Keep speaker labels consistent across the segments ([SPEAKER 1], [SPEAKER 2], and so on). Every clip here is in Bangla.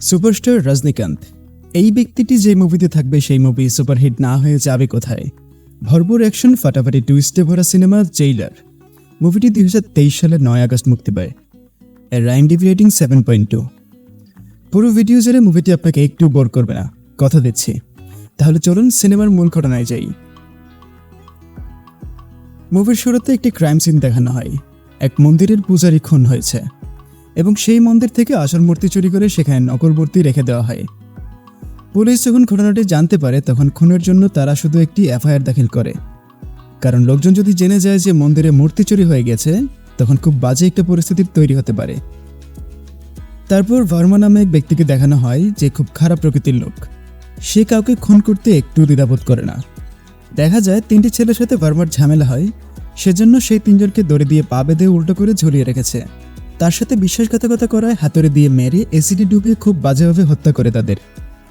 [SPEAKER 1] সুপারস্টার রজনীকান্ত, এই ব্যক্তিটি যে মুভিতে থাকবে সেই মুভি সুপারহিট না হয়ে যাবে কোথায়? ভরপুর অ্যাকশন, ফাটাফাটি টুইস্টে ভরা সিনেমা, জেইলার। মুভিটি দুই হাজার তেইশ সালের নয় আগস্ট মুক্তি পায়। এর রাইম ডিভি রেটিং সেভেন পয়েন্ট টু পুরো ভিডিও জেরে মুভিটি আপনাকে একটু বোর করবে না। কথা দিচ্ছি। তাহলে চলুন সিনেমার মূল ঘটনায় যাই। মুভির শুরুতে একটি ক্রাইম সিন দেখানো হয়। এক মন্দিরের পূজারী খুন হয়েছে। এবং সেই মন্দির থেকে আসল মূর্তি চুরি করে সেখানে নকল রেখে দেওয়া হয়। পুলিশ যখন ঘটনাটি জানতে পারে, তখন খুনের জন্য তারা শুধু একটি এফআইআর দাখিল করে। কারণ লোকজন যদি জেনে যায় যে মন্দিরে মূর্তি চুরি হয়ে গেছে, তখন খুব বাজে একটা পরিস্থিতির তৈরি হতে পারে। তারপর ভার্মা নামে এক ব্যক্তিকে দেখানো হয় যে খুব খারাপ প্রকৃতির লোক। সে কাউকে খুন করতে একটু দ্বিধাবোধ করে না। দেখা যায় তিনটি ছেলের সাথে ভার্মার ঝামেলা হয়, সেজন্য সেই তিনজনকে দড়ি দিয়ে পা বেঁধে উল্টো করে ঝুলিয়ে রেখেছে। তার সাথে বিশ্বাসঘাতকতা করায় হাতুড়ে দিয়ে মেরে এসিডি ডুবিয়ে খুব বাজেভাবে হত্যা করে তাদের।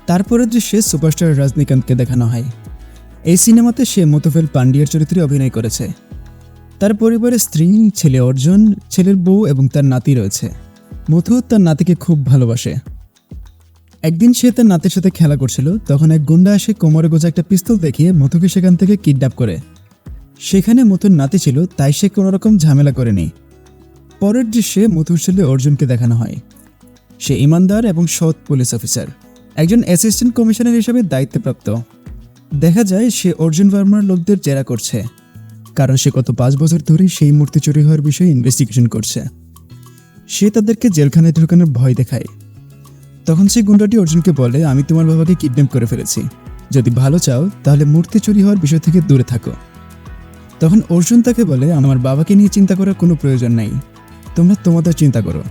[SPEAKER 1] তারপরের দৃশ্যে সুপারস্টার রজনীকান্তকে দেখানো হয়। এই সিনেমাতে সে মতুফেল পান্ডিয়ার চরিত্রে অভিনয় করেছে। তার পরিবারের স্ত্রী, ছেলে অর্জুন, ছেলের বউ এবং তার নাতি রয়েছে। মথু তার নাতিকে খুব ভালোবাসে। একদিন সে তার নাতির সাথে খেলা করছিল, তখন এক গুন্ডা এসে কোমরে গোজা একটা পিস্তল দেখিয়ে মথুকে সেখান থেকে কিডন্যাপ করে। সেখানে মথুর নাতি ছিল, তাই সে কোনো রকম ঝামেলা করেনি। পরের দৃশ্যে মথুর ছেলে অর্জুনকে দেখানো হয়। সে ইমানদার এবং সৎ পুলিশ অফিসার। একজন অ্যাসিস্ট্যান্ট কমিশনার হিসেবে দায়িত্বপ্রাপ্ত। দেখা যায় সে অর্জুন ভার্মার লোকদের জেরা করছে। কারণ সে গত পাঁচ বছর ধরে সেই মূর্তি চুরি হওয়ার বিষয়ে ইনভেস্টিগেশন করছে। সে তাদেরকে জেলখানায় ঢোকানোর ভয় দেখায়। তখন সেই গুন্ডাটি অর্জুনকে বলে, আমি তোমার বাবাকে কিডন্যাপ করে ফেলেছি। যদি ভালো চাও, তাহলে মূর্তি চুরি হওয়ার বিষয় থেকে দূরে থাকো। তখন অর্জুন তাকে বলে, আমার বাবাকে নিয়ে চিন্তা করার কোনো প্রয়োজন নাই। তোমরা তোমাদের চিন্তা করো।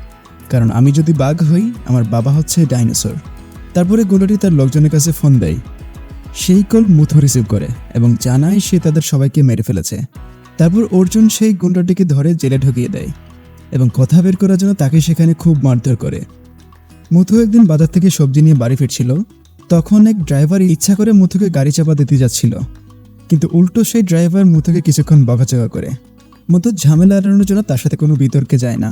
[SPEAKER 1] কারণ আমি যদি বাঘ হই, আমার বাবা হচ্ছে ডাইনোসর। তারপরে গুন্ডাটি তার লোকজনের কাছে ফোন দেয়। সেই কল মুথু রিসিভ করে এবং জানায় সে তাদের সবাইকে মেরে ফেলেছে। তারপর অর্জুন সেই গুন্ডাটিকে ধরে জেলে ঢুকিয়ে দেয় এবং কথা বের করার জন্য তাকে সেখানে খুব মারধর করে। মুথু একদিন বাজার থেকে সবজি নিয়ে বাড়ি ফিরছিল। তখন এক ড্রাইভার ইচ্ছা করে মুথুকে গাড়ি চাপা দিতে যাচ্ছিল। কিন্তু উল্টো সেই ড্রাইভার মুথুকে কিছুক্ষণ বকাচকা করে। মুথু ঝামেলা এড়ানোর জন্য তার সাথে কোনো বিতর্কে যায় না।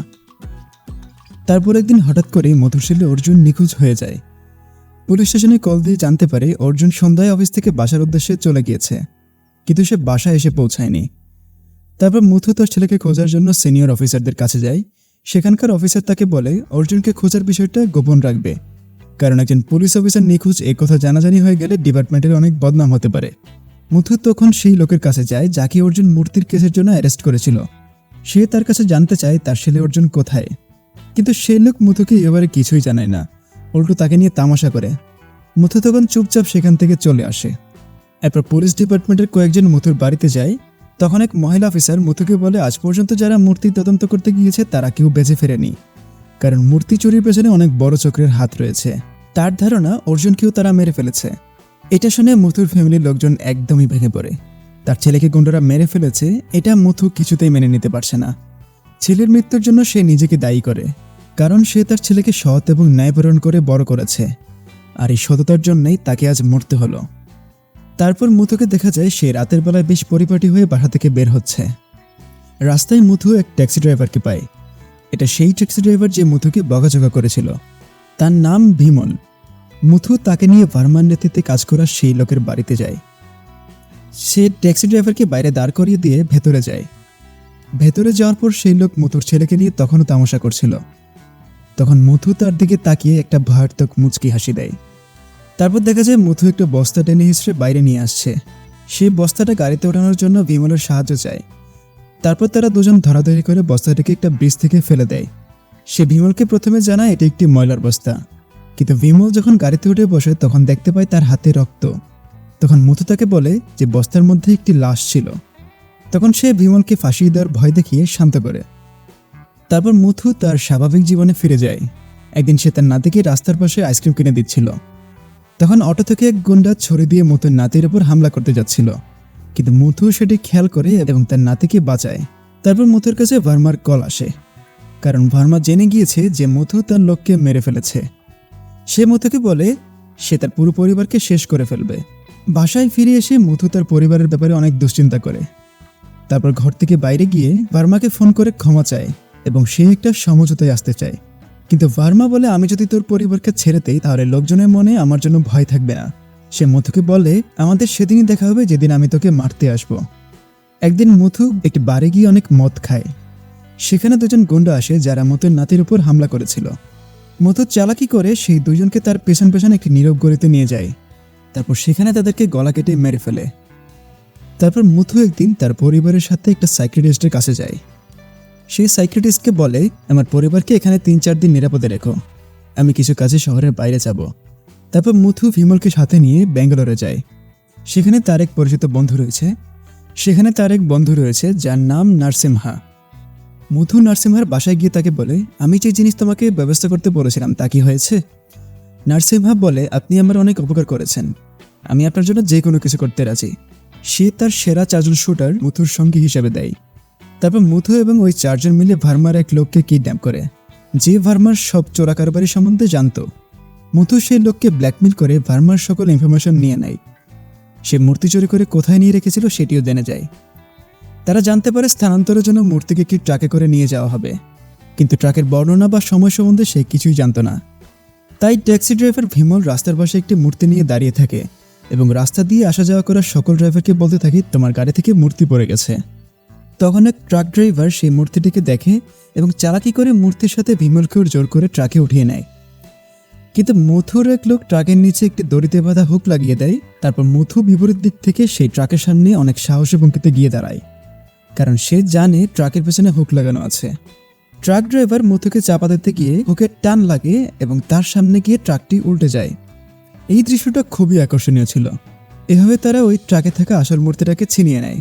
[SPEAKER 1] তারপর একদিন হঠাৎ করে মধুর ছেলে অর্জুন নিখোঁজ হয়ে যায়। পুলিশ স্টেশনে কল দিয়ে জানতে পারে অর্জুন সন্ধ্যায় অফিস থেকে বাসার উদ্দেশ্যে চলে গিয়েছে, কিন্তু সে বাসায় এসে পৌঁছায়নি। তারপর মুথু তার ছেলেকে খোঁজার জন্য সিনিয়র অফিসারদের কাছে যায়। সেখানকার অফিসার তাকে বলে, অর্জুনকে খোঁজার বিষয়টা গোপন রাখবে। কারণ একজন পুলিশ অফিসার নিখোঁজ এই কথা জানাজানি হয়ে গেলে ডিপার্টমেন্টের অনেক বদনাম হতে পারে। মুথু তখন সেই লোকের কাছে যায় যাকে অর্জুন মূর্তির কেসের জন্য অ্যারেস্ট করেছিল। সে তার কাছে জানতে চায় তার ছেলে অর্জুন কোথায়। কিন্তু সেই লোক মুথুকে এবারে কিছুই জানায় না। উল্টো তাকে নিয়ে তামাশা করে। মুথু তখন চুপচাপ সেখান থেকে চলে আসে। এরপর পুলিশ ডিপার্টমেন্টের কয়েকজন মুথুর বাড়িতে যায়। তখন এক মহিলা অফিসার মুথুকে বলে, আজ পর্যন্ত যারা মূর্তি তদন্ত করতে গিয়েছে, তারা কেউ বেঁচে ফেরেনি। কারণ মূর্তি চুরির পেছনে অনেক বড় চক্রের হাত রয়েছে। তার ধারণা অর্জুনকেও তারা মেরে ফেলেছে। এটা শুনে মুথুর ফ্যামিলির লোকজন একদমই ভেঙে পড়ে। তার ছেলেকে গুন্ডারা মেরে ফেলেছে, এটা মুথু কিছুতেই মেনে নিতে পারছে না। ছেলের মৃত্যুর জন্য সে নিজেকে দায়ী করে, কারণ সে তার ছেলেকে সৎ এবং ন্যায়পরণ করে বড় করেছে। আর এই সততার জন্যই তাকে আজ মরতে হলো। তারপর মুথুকে দেখা যায় সে রাতের বেলায় বেশ পরিপাটি হয়ে বাসা থেকে বের হচ্ছে। রাস্তায় মুথু এক ট্যাক্সি ড্রাইভারকে পায়। এটা সেই ট্যাক্সি ড্রাইভার যে মুথুকে বকাঝকা করেছিল। তার নাম ভীমল মুথু তাকে নিয়ে ভার্মার নেতৃত্বে কাজ করা সেই লোকের বাড়িতে যায়। সে ট্যাক্সি ড্রাইভারকে বাইরে দাঁড় করিয়ে দিয়ে ভেতরে যায়। ভেতরে যাওয়ার পর সেই লোক মুথুর ছেলেকে নিয়ে তখনও তামাশা করছিল। তখন মুথু তার দিকে তাকিয়ে একটা ভয়ার্থক মুচকি হাসি দেয়। তারপর দেখা যায় মুথু একটা বস্তা টেনে হিসেবে বাইরে নিয়ে আসছে। সেই বস্তাটা গাড়িতে ওঠানোর জন্য বিমলের সাহায্য চায়। তারপর তারা দুজন ধরাধরি করে বস্তাটাকে একটা ব্রিজ থেকে ফেলে দেয়। সে বিমলকে প্রথমে জানায় এটি একটি ময়লার বস্তা। কিন্তু বিমল যখন গাড়িতে উঠে বসে তখন দেখতে পায় তার হাতে রক্ত। তখন মথু তাকে বলে যে বস্তার মধ্যে একটি লাশ ছিল। তখন সে বিমলকে ফাঁসিয়ে দেওয়ার ভয় দেখিয়ে শান্ত করে। তারপর মথু তার স্বাভাবিক জীবনে ফিরে যায়। একদিন সে তার নাতিকে রাস্তার পাশে আইসক্রিম কিনে দিচ্ছিল। তখন অটো থেকে এক গুন্ডা ছড়ি দিয়ে মথুর নাতির ওপর হামলা করতে যাচ্ছিল। কিন্তু মথু সেটি খেয়াল করে এবং তার নাতিকে বাঁচায়। তারপর মথুর কাছে ভার্মার কল আসে। কারণ ভার্মা জেনে গিয়েছে যে মুথু তার লোককে মেরে ফেলেছে। সে মুথুকে বলে, সে তার পুরো পরিবারকে শেষ করে ফেলবে। বাসায় ফিরে এসে মুথু তার পরিবারের ব্যাপারে অনেক দুশ্চিন্তা করে। তারপর ঘর থেকে বাইরে গিয়ে ভার্মাকে ফোন করে ক্ষমা চায় এবং সে একটা সমঝোতায় আসতে চায়। কিন্তু ভার্মা বলে, আমি যদি তোর পরিবারকে ছেড়ে দেই, তাহলে লোকজনের মনে আমার জন্য ভয় থাকবে না। সে মথুকে বলে, আমাদের সেদিনই দেখা হবে যেদিন আমি তোকে মারতে আসব। একদিন মথু একটি বারে গিয়ে অনেক মদ খায়। সেখানে দুজন গুন্ডা আসে যারা মতুর নাতির উপর হামলা করেছিল। মথু চালাকি করে সেই দুজনকে তার পেছন পেছন একটি নীরব গড়িতে নিয়ে যায়। তারপর সেখানে তাদেরকে গলা কেটে মেরে ফেলে। তারপর মুথু একদিন তার পরিবারের সাথে একটা সাইক্রেটিস্টের কাছে যায়। সেই সাইক্রেটিস্টকে বলে, আমার পরিবারকে এখানে তিন চার দিন নিরাপদে রেখো। আমি কিছু কাজে শহরের বাইরে যাব। তারপর মুথু ভিমলকে সাথে নিয়ে ব্যাঙ্গালোরে যায়। সেখানে তার এক পরিচিত বন্ধু রয়েছে। সেখানে তার এক বন্ধু রয়েছে যার নাম নারসিমহা। মুথু নারসিমহার বাসায় গিয়ে তাকে বলে, আমি যে জিনিস তোমাকে ব্যবস্থা করতে বলেছিলাম তা কি হয়েছে? নারসিমহা বলে, আপনি আমার অনেক উপকার করেছেন। আমি আপনার জন্য যে কোনো কিছু করতে রাজি। সে তার সেরা চারজন শুটার মুথুর সঙ্গী হিসেবে দেয়। তারপর মুথু এবং ওই চারজন মিলে ভার্মার এক লোককে কিডন্যাপ করে, যে ভার্মার সব চোরা কারবারি সম্বন্ধে জানতো। মুথু সেই লোককে ব্ল্যাকমেল করে ভার্মার সকল ইনফরমেশন নিয়ে নেয়। সে মূর্তি চুরি করে কোথায় নিয়ে রেখেছিল সেটিও জেনে যায়। তারা জানতে পারে স্থানান্তরের জন্য মূর্তিকে কি ট্রাকে করে নিয়ে যাওয়া হবে। কিন্তু ট্রাকের বর্ণনা বা সময় সম্বন্ধে সে কিছুই জানতো না। তাই ট্যাক্সি ড্রাইভার ভীমল রাস্তার পাশে একটি মূর্তি নিয়ে দাঁড়িয়ে থাকে এবং রাস্তা দিয়ে আসা যাওয়া করা সকল ড্রাইভারকে বলতে থাকে, তোমার গাড়ি থেকে মূর্তি পড়ে গেছে। তখন এক ট্রাক ড্রাইভার সেই মূর্তিটিকে দেখে এবং চালাকি করে মূর্তির সাথে ভীমলকেও জোর করে ট্রাকে উঠিয়ে নেয়। কিন্তু মথুর এক লোক ট্রাকের নিচে একটি দড়িতে বাঁধা হুক লাগিয়ে দেয়, তারপর মথু বিপরীত দিক থেকে সেই ট্রাকের সামনে অনেক সাহসী ভঙ্গিতে গিয়ে দাঁড়ায়। কারণ সে জানে ট্রাকের পেছনে হুক লাগানো আছে। ট্রাক ড্রাইভার মথুকে চাপা দিতে গিয়ে হুকের টান লাগে এবং তার সামনে গিয়ে ট্রাকটি উল্টে যায়। এই দৃশ্যটা খুবই আকর্ষণীয় ছিল। এভাবে তারা ওই ট্রাকে থাকা আসল মূর্তিটাকে ছিনিয়ে নেয়।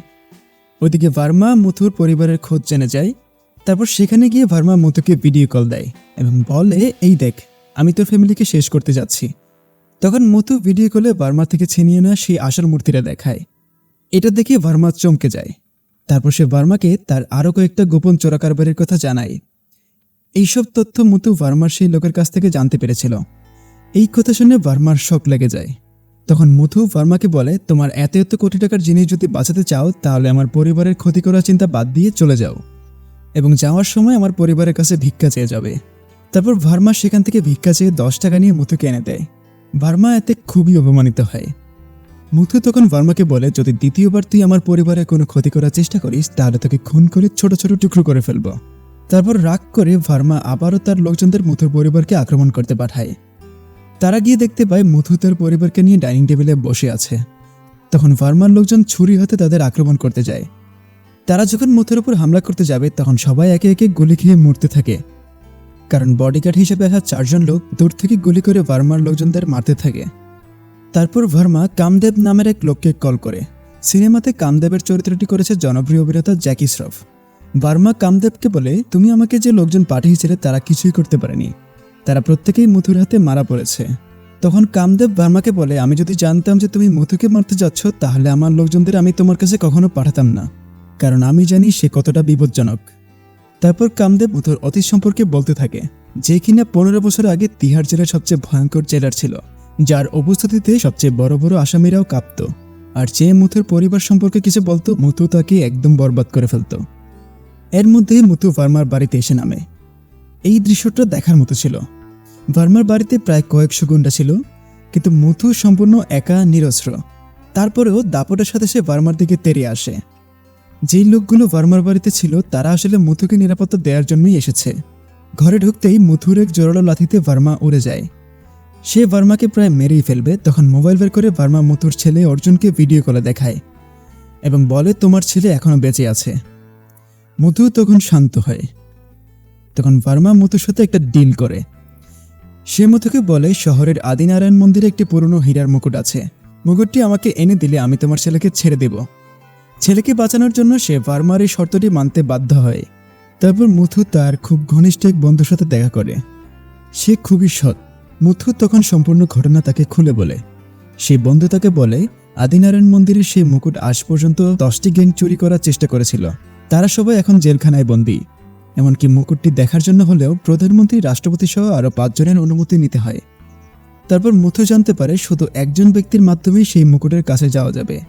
[SPEAKER 1] ওইদিকে ভার্মা মুথুর পরিবারের খোঁজ জেনে যায়। তারপর সেখানে গিয়ে ভার্মা মুথুকে ভিডিও কল দেয় এবং বলে, এই দেখ, আমি তোর ফ্যামিলিকে শেষ করতে যাচ্ছি। তখন মুথু ভিডিও কলে ভার্মা থেকে ছিনিয়ে নেওয়া সেই আসল মূর্তিটা দেখায়। এটা দেখে ভার্মা চমকে যায়। তারপর সে ভার্মাকে তার আরও কয়েকটা গোপন চোরাকারবারের কথা জানায়। এইসব তথ্য মুতু ভার্মার সেই লোকের কাছ থেকে জানতে পেরেছিল। এই কথা শুনে ভার্মার শখ লেগে যায়। তখন মুথু ভার্মাকে বলে, তোমার এত এত কোটি টাকার জিনিস যদি বাঁচাতে চাও, তাহলে আমার পরিবারের ক্ষতি করার চিন্তা বাদ দিয়ে চলে যাও। এবং যাওয়ার সময় আমার পরিবারের কাছে ভিক্ষা চেয়ে যাবে। তারপর ভার্মা সেখান থেকে ভিক্ষা চেয়ে দশ টাকা নিয়ে মুথুকে এনে দেয়। ভার্মা এতে খুবই অপমানিত হয়। মুথু তখন ভার্মাকে বলে, যদি দ্বিতীয়বার তুই আমার পরিবারে কোনো ক্ষতি করার চেষ্টা করিস, তাহলে তোকে খুন করে ছোট ছোট টুকরো করে ফেলব। তারপর রাগ করে ভার্মা আবারও তার লোকজনদের মুথুর পরিবারকে আক্রমণ করতে পাঠায়। তারা গিয়ে দেখতে পায় মুথু তার পরিবারকে নিয়ে ডাইনিং টেবিলে বসে আছে। তখন ভার্মার লোকজন ছুরি হাতে তাদের আক্রমণ করতে যায়। তারা যখন মুথুর উপর হামলা করতে যাবে, তখন সবাই একে একে গুলি খেয়ে মরতে থাকে। কারণ বডিগার্ড হিসেবে আসা চারজন লোক দূর থেকে গুলি করে ভার্মার লোকজনদের মারতে থাকে। তারপর ভার্মা কামদেব নামের এক লোককে কল করে। সিনেমাতে কামদেবের চরিত্রটি করেছে জনপ্রিয় অভিনেতা জ্যাকি শ্রফ। বার্মা কামদেবকে বলে, তুমি আমাকে যে লোকজন পাঠিয়েছিলে তারা কিছুই করতে পারেনি। তারা প্রত্যেকেই মুথুর হাতে মারা পড়েছে। তখন কামদেব ভার্মাকে বলে, আমি যদি জানতাম যে তুমি মুথুকে মারতে যাচ্ছ, তাহলে আমার লোকজনদের আমি তোমার কাছে কখনো পাঠাতাম না। কারণ আমি জানি সে কতটা বিপজ্জনক। তারপর কামদেব মুথুর অতীত সম্পর্কে বলতে থাকে। যে কিনা পনেরো বছর আগে তিহার জেলার সবচেয়ে ভয়ঙ্কর জেলার ছিল। যার উপস্থিতিতে সবচেয়ে বড় বড় আসামিরাও কাঁপত। আর যে মুথুর পরিবার সম্পর্কে কিছু বলতো, মুথু তাকে একদম বরবাদ করে ফেলতো। এর মধ্যে মুথু ভার্মার বাড়িতে এসে নামে। এই দৃশ্যটা দেখার মতো ছিল। ভার্মার বাড়িতে প্রায় কয়েকশো গুন্ডা ছিল, কিন্তু মুথু সম্পূর্ণ একা, নিরস্ত্র। তারপরেও দাপটের সাথে সে ভার্মার দিকে তেড়ে আসে। যেই লোকগুলো ভার্মার বাড়িতে ছিল, তারা আসলে মুথুকে নিরাপত্তা দেওয়ার জন্যই এসেছে। ঘরে ঢুকতেই মুথুর এক জোরালো লাথিতে ভার্মা উড়ে যায়। সে ভার্মাকে প্রায় মেরেই ফেলবে তখন মোবাইল বের করে ভার্মা মুথুর ছেলে অর্জুনকে ভিডিও কলে দেখায় এবং বলে, তোমার ছেলে এখনও বেঁচে আছে। মধু তখন শান্ত হয়। তখন ভার্মা মধুর সাথে একটা ডিল করে। সে মধুকে বলে, শহরের আদিনারায়ণ মন্দিরে একটি পুরনো হীরার মুকুট আছে। মুকুটটি আমাকে এনে দিলে আমি তোমার ছেলেকে ছেড়ে দেব। ছেলেকে বাঁচানোর জন্য সে ভার্মার এই শর্তটি মানতে বাধ্য হয়। তারপর মুথু তার খুব ঘনিষ্ঠ এক বন্ধুর সাথে দেখা করে। সে খুবই সৎ। মুথু তখন সম্পূর্ণ ঘটনা তাকে খুলে বলে। সেই বন্ধু তাকে বলে, আদিনারায়ণ মন্দিরের সেই মুকুট আজ পর্যন্ত দশটি গ্যাং চুরি করার চেষ্টা করেছিল। তারা সবাই এখন জেলখানায় বন্দী। এমনকি মুকুটটি দেখার জন্য হলেও প্রধানমন্ত্রী, রাষ্ট্রপতি সহ আরও পাঁচজনের অনুমতি নিতে হয়। তারপর মুথু জানতে পারে শুধু একজন ব্যক্তির মাধ্যমেই সেই মুকুটের কাছে যাওয়া যাবে।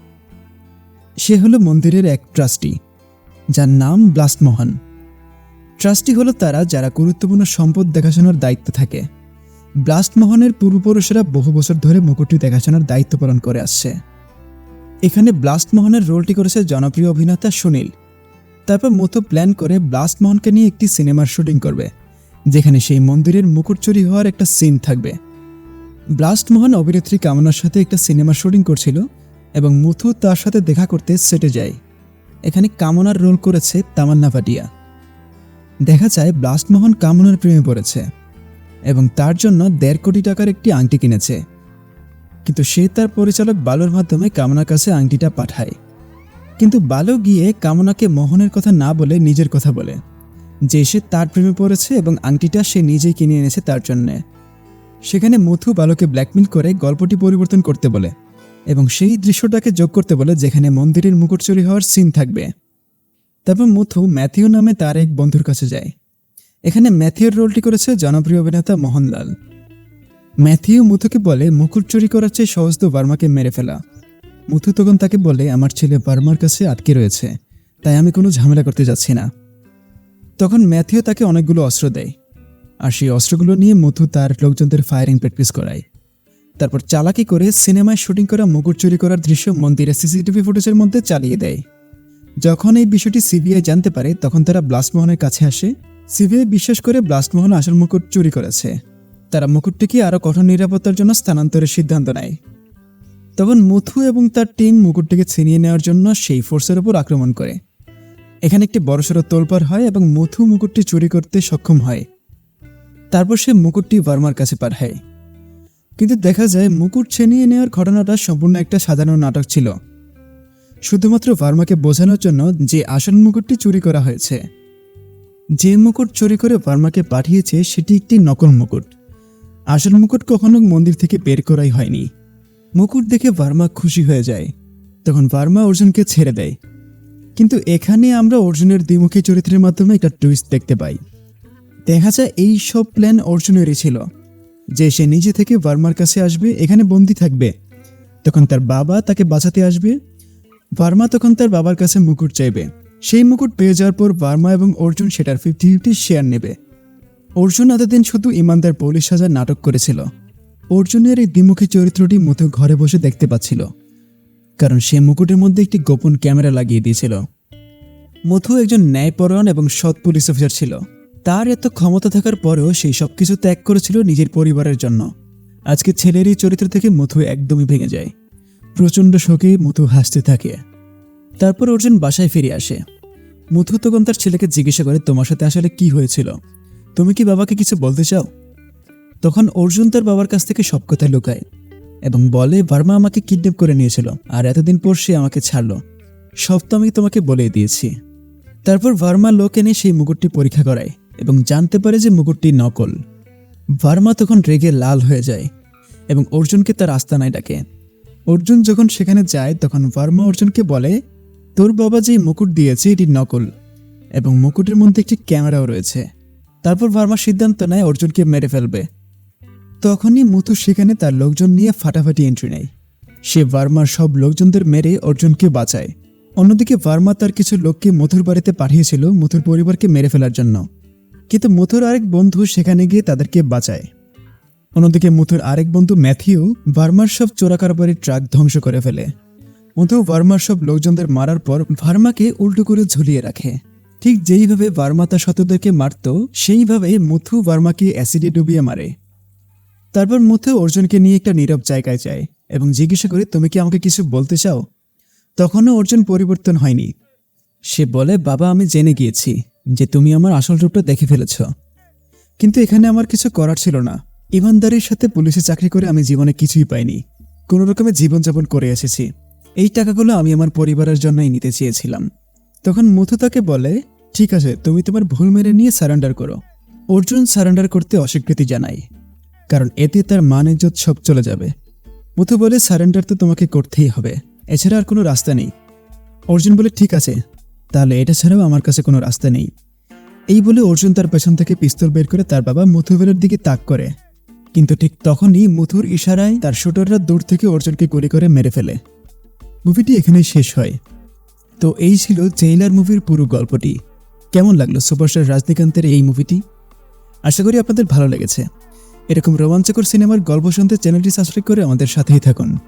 [SPEAKER 1] সে হলো মন্দিরের এক ট্রাস্টি, যার নাম ব্লাস্টমোহন। ট্রাস্টি হলো তারা যারা গুরুত্বপূর্ণ সম্পদ দেখাশোনার দায়িত্ব থাকে। ব্লাস্ট মোহনের পূর্বপুরুষেরা বহু বছর ধরে মুকুটটি দেখাশোনার দায়িত্ব পালন করে আসছে। এখানে ব্লাস্ট মোহনের রোলটি করেছে জনপ্রিয় অভিনেতা সুনীল। তারপর মতো প্ল্যান করে ব্লাস্ট মোহনকে নিয়ে একটি সিনেমার শুটিং করবে, যেখানে সেই মন্দিরের মুকুট চুরি হওয়ার একটা সিন থাকবে। ব্লাস্ট মোহন অভিনেত্রী কামনার সাথে একটা সিনেমার শুটিং করছিল এবং মুথু তার সাথে দেখা করতে সেটে যায়। এখানে কামনার রোল করেছে তামান্না ভাটিয়া। দেখা যায় ব্লাস্ট মোহন কামনার প্রেমে পড়েছে। এবং তার জন্য দেড় কোটি টাকার একটি আংটি কিনেছে। কিন্তু সে তার পরিচালক বালুর মাধ্যমে কামনার কাছে আংটিটা পাঠায়। কিন্তু বালু গিয়ে কামনাকে মোহনের কথা না বলে নিজের কথা বলে। যে সে তার প্রেমে পড়েছে এবং আংটিটা সে নিজেই কিনে এনেছে তার জন্যে। সেখানে মথু বালুকে ব্ল্যাকমেল করে গল্পটি পরিবর্তন করতে বলে এবং সেই দৃশ্যটাকে যোগ করতে বলে যেখানে মন্দিরের মুকুট চুরি হওয়ার সিন থাকবে। তারপর মথু ম্যাথিউ নামে তার এক বন্ধুর কাছে যায়। এখানে ম্যাথিউর রোলটি করেছে জনপ্রিয় অভিনেতা মোহনলাল। ম্যাথিউ মুথুকে বলে, মুকুট চুরি করার চেয়ে সহজ তো বার্মাকে মেরে ফেলা। মুথু তখন তাকে বলে, আমার ছেলে বার্মার কাছে আটকে রয়েছে, তাই আমি কোনো ঝামেলা করতে যাচ্ছি না। তখন ম্যাথিউ তাকে অনেকগুলো অস্ত্র দেয়, আর সেই অস্ত্রগুলো নিয়ে মুথু তার লোকজনদের ফায়ারিং প্র্যাকটিস করায়। তারপর চালাকি করে সিনেমায় শুটিং করা মুকুট চুরি করার দৃশ্য মন্দিরের সিসিটিভি ফুটেজের মধ্যে চালিয়ে দেয়। যখন এই বিষয়টি সিবিআই জানতে পারে, তখন তারা ব্লাস্টমোহনের কাছে আসে সিবিআই বিশ্বাস করে ব্লাস্টমোহন আসল মুকুট চুরি করেছে। তারা মুকুটটিকে আরও কঠোর নিরাপত্তার জন্য স্থানান্তরের সিদ্ধান্ত নেয়। তখন মুথু এবং তার টিম মুকুটটিকে ছিনিয়ে নেওয়ার জন্য সেই ফোর্সের ওপর আক্রমণ করে। এখানে একটি বড়সড় তোলপাড় হয় এবং মুথু মুকুটটি চুরি করতে সক্ষম হয়। তারপর সে মুকুটটি বার্মার কাছে পাঠায়। কিন্তু দেখা যায় মুকুট ছিনিয়ে নেওয়ার ঘটনাটা সম্পূর্ণ একটা সাধারণ নাটক ছিল। শুধুমাত্র ভার্মাকে বোঝানোর জন্য যে আসল মুকুটটি চুরি করা হয়েছে। যে মুকুট চুরি করে ভার্মাকে পাঠিয়েছে, সেটি একটি নকল মুকুট। আসল মুকুট কখনো মন্দির থেকে বের করাই হয়নি। মুকুট দেখে ভার্মা খুশি হয়ে যায়। তখন ভার্মা অর্জুনকে ছেড়ে দেয়। কিন্তু এখানে আমরা অর্জুনের দ্বিমুখী চরিত্রের মাধ্যমে একটা টুইস্ট দেখতে পাই। দেখা যায় এই সব প্ল্যান অর্জুনেরই ছিল। যে সে নিজে থেকে ভার্মার কাছে আসবে, এখানে বন্দি থাকবে। তখন তার বাবা তাকে বাঁচাতে আসবে। ভার্মা তখন তার বাবার কাছে মুকুট চাইবে। সেই মুকুট পেয়ে যাওয়ার পর বার্মা এবং অর্জুন সেটার ফিফটি ফিফটি শেয়ার নেবে। অর্জুন এতদিন শুধু ইমানদার পুলিশ সাজার নাটক করেছিল। অর্জুনের এই দ্বিমুখী চরিত্রটি মতো ঘরে বসে দেখতে পাচ্ছিল। কারণ সে মুকুটের মধ্যে একটি গোপন ক্যামেরা লাগিয়ে দিয়েছিল। মথু একজন ন্যায়পরায়ণ এবং সৎ পুলিশ অফিসার ছিল। তার এত ক্ষমতা থাকার পরেও সেই সব কিছু ত্যাগ করেছিল নিজের পরিবারের জন্য। আজকে ছেলের এই চরিত্র থেকে মথু একদমই ভেঙে যায়। প্রচণ্ড শোকে মথু হাসতে থাকে। তারপর অর্জুন বাসায় ফিরে আসে। মথু তখন তার ছেলেকে জিজ্ঞাসা করে, তোমার সাথে আসলে কি হয়েছিল? তুমি কি বাবাকে কিছু বলতে চাও? তখন অর্জুন তার বাবার কাছ থেকে সব কথা লুকায় এবং বলে বার্মা আমাকে কিডন্যাপ করে নিয়েছিল আর এতদিন পর সে আমাকে ছাড়লো। সব তো আমি তোমাকে বলে দিয়েছি। তারপর ভার্মা লোক এনে সেই মুকুটটি পরীক্ষা করায় এবং জানতে পারে যে মুকুটটি নকল। ভার্মা তখন রেগে লাল হয়ে যায় এবং অর্জুনকে তার আস্তানায় ডাকে। অর্জুন যখন সেখানে যায়, তখন ভার্মা অর্জুনকে বলে তোর বাবা যে মুকুট দিয়েছে এটি নকল। এবং মুকুটের মধ্যে একটি ক্যামেরাও রয়েছে। তারপর ভার্মা সিদ্ধান্ত নেয় অর্জুনকে মেরে ফেলবে। তখনই মুথু সেখানে তার লোকজন নিয়ে ফাটাফাটি এন্ট্রি নেয়। সে ভার্মার সব লোকজনদের মেরে অর্জুনকে বাঁচায়। অন্যদিকে ভার্মা তার কিছু লোককে মথুর বাড়িতে পাঠিয়েছিল মথুর পরিবারকে মেরে ফেলার জন্য। কিন্তু মথুর আরেক বন্ধু সেখানে গিয়ে তাদেরকে বাঁচায়। অন্যদিকে মথুর আরেক বন্ধু ম্যাথিউ ভার্মার সব চোরাকারবারির ট্রাক ধ্বংস করে ফেলে। মথু ভার্মার সব লোকজনদের মারার পর ভার্মাকে উল্টো করে ঝুলিয়ে রাখে। ঠিক যেইভাবে ভার্মা তার শত্রুদেরকে মারত, সেইভাবে মথু ভার্মাকে অ্যাসিডে ডুবিয়ে মারে। তারপর মথু অর্জুনকে নিয়ে একটা নীরব জায়গায় যায় এবং জিজ্ঞাসা করে, তুমি কি আমাকে কিছু বলতে চাও? তখনও অর্জুন পরিবর্তন হয়নি। সে বলে, বাবা, আমি জেনে গিয়েছি যে তুমি আমার আসল রূপটা দেখে ফেলেছ। কিন্তু এখানে আমার কিছু করার ছিল না। ইমানদারির সাথে পুলিশে চাকরি করে আমি জীবনে কিছুই পাইনি। কোনো রকমে জীবনযাপন করে এসেছি। এই টাকাগুলো আমি আমার পরিবারের জন্যই নিতে চেয়েছিলাম। তখন মুথু তাকে বলে, ঠিক আছে, তুমি তোমার ভুল মেরে নিয়ে সারেন্ডার করো। অর্জুন সারেন্ডার করতে অস্বীকৃতি জানায়, কারণ এতে তার মান ইজ্জত সব চলে যাবে। মুথু বলে, সারেন্ডার তো তোমাকে করতেই হবে, এছাড়া আর কোনো রাস্তা নেই। অর্জুন বলে, ঠিক আছে, তাহলে এটা ছাড়াও আমার কাছে কোনো রাস্তা নেই। এই বলে অর্জুন তার পেছন থেকে পিস্তল বের করে তার বাবা মুথুবেলের দিকে তাক করে। কিন্তু ঠিক তখনই মুথুর ইশারায় তার শুটাররা দূর থেকে অর্জুনকে গুলি করে মেরে ফেলে। মুভিটি এখানে শেষ হয়। তো এই ছিল জেইলার মুভির পুরো গল্পটি। কেমন লাগল সুপারস্টার রজনীকান্তের এই মুভিটি আশা করি আপনাদের ভালো লেগেছে। এরকম রোমাঞ্চকর সিনেমার গল্প শুনতে চ্যানেলটি সাবস্ক্রাইব করে আমাদের সাথেই থাকুন।